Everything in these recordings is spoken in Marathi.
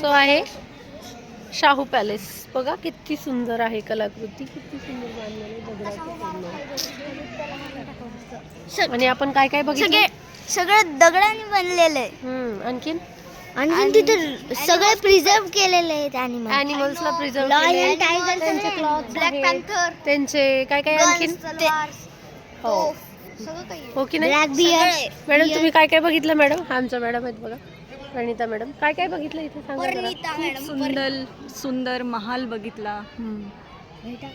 सो आहे शाहू पॅलेस. बघा किती सुंदर आहे कलाकृती किती सुंदर बांधलेलं. आणि आपण काय काय बघितलं? सगळे दगडाने बनलेलं आहे आणखीन? आणि तिथे सगळे प्रिझर्व केलेले आहेत अॅनिमल अॅनिमल्सला प्रिझर्व tiger, त्यांचे क्लॉथ ब्लॅक पॅन्थर त्यांचे काय काय आणखीन? हो. काही हो की नाही? मॅडम तुम्ही काय काय बघितलं मॅडम? हा आमच्या मॅडम आहेत बघा. प्रणिता मॅडम काय काय बघितलं इथे सांगा जरा. सुंदर सुंदर महाल बघितला.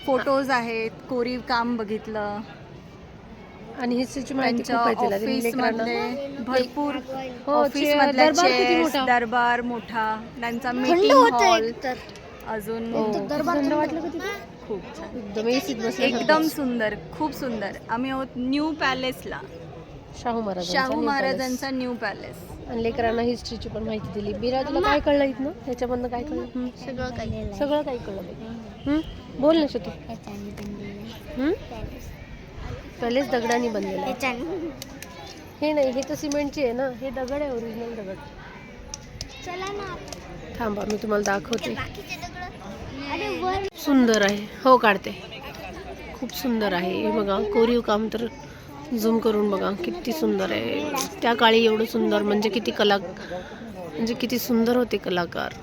फोटोज आहेत कोरीव काम बघितलं. आणि हिस्ट्रीची माहिती खूप त्यांच्या आहे तिला तिने ऑफिस लेकरांना. मधले भरपूर हो, ऑफिस chair, मधल्या दरबार किती chairs, मोठा. दरबार मोठा. त्यांचा मीटिंग होत हॉल तर. अजून हो. थंड. वाटलं का तिथे? खूप छान. एकदम एसीत बसलं एकदम सुंदर खूप सुंदर. आम्ही आहोत न्यू पॅलेसला. शाहू महाराज शाहू महाराजांचा न्यू पॅलेस आणि लेकरांना हिस्ट्रीची पण माहिती दिली. बिरा तुला काय कळलं इथनं? त्याच्यामधनं काय कळलं? सगळं काही. सगळं काही कळलं बाई. बोल ना शतू? पॅलेस दगडाने बनलेलं आहे. हे नाही हे तर सिमेंटची आहे ना. हे दगड आहे ओरिजिनल दगड. चला ना. थांबा मी तुम्हाला दाखवते. सुंदर आहे. हो काढते. खूप सुंदर आहे. हे बघा कोरीव काम तर झूम करून बघा किती सुंदर आहे. त्या काळी एवढं सुंदर म्हणजे किती कला म्हणजे किती सुंदर होते कलाकार.